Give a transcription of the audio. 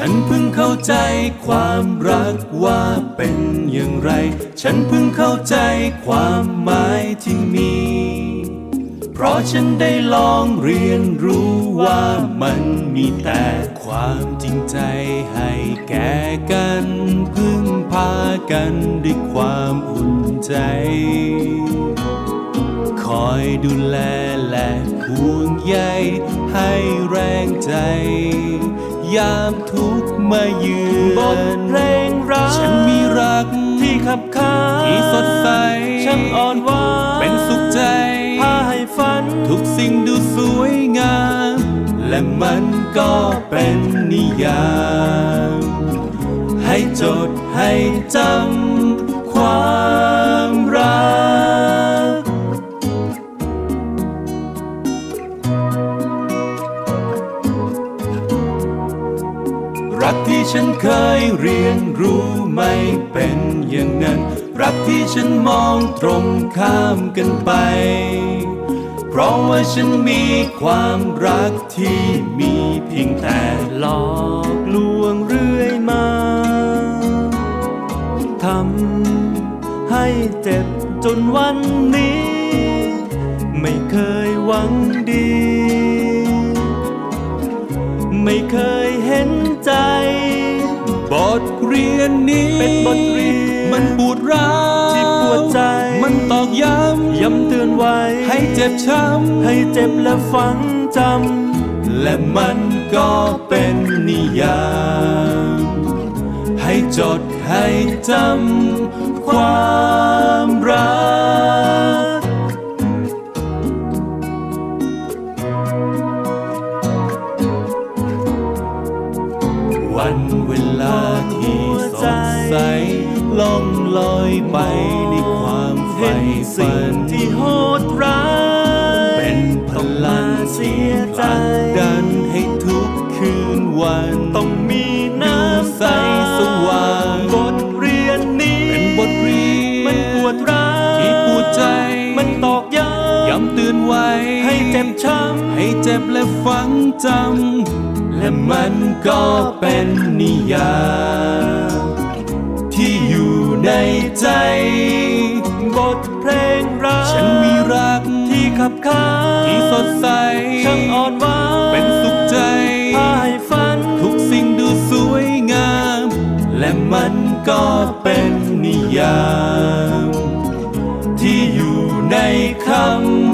ฉันเพิ่งเข้าใจความรักว่าเป็นอย่างไร ฉันเพิ่งเข้าใจความหมายที่มี เพราะฉันได้ลองเรียนรู้ว่ามันมีแต่ความจริงใจให้แก่กัน พึ่งพากันด้วยความอุ่นใจ คอยดูแลและห่วงใยให้แรงใจ ยามทุกข์มาเยือนบทเพลงรัก ฉันมีรักที่ขับขานที่สดใสช่างอ่อนหวานเป็นสุขใจพาให้ฝัน ทุกสิ่งดูสวยงาม และมันก็เป็นนิยาม ให้จดให้จำ รักที่ฉันเคยเรียนรู้ไม่เป็นอย่างนั้น รักที่ฉันมองตรงข้ามกันไป เพราะว่าฉันมีความรักที่มีเพียงแต่หลอกลวงเรื่อยมาทำให้เจ็บจนวันนี้ ไม่เคยหวังดี ไม่เคยเห็น ทเรียนนี้ เป็นบทเรียน มันปวดร้าวที่ปวดใจ มันตอกย้ย้ำเตือนไว้ำให้เจ็บช้ำ ให้เจ็บและฝังจและมันก็เป็นนิยามให้จดให้จำความรัก วันเวลาที่สดใสล่องลอยไปในความำใฝ่เห็นฝัสิ่งนที่โหดร้าย เป็นพลังเสีที่ยผใจลักดันให้ทุกคืนวันต้องมีน้ำใสตาสว่างบทเรียนนี้ เป็นบทเรียน มันปวดร้าวที่ปวดใจ มันตอกย้ำย้ำเตือนไว้ให้เจ็บช้ให้ เจ็บและฝังจำ และมันก็เป็นนิยามที่อยู่ในใจ บทเพลงรัก ฉันมีรักที่ขับขานที่สดใส ช่างอ่อนหวานเป็นสุขใจพาให้ฝัน ทุกสิ่งดูสวยงาม และมันก็เป็นนิยาม ที่อยู่ในคำ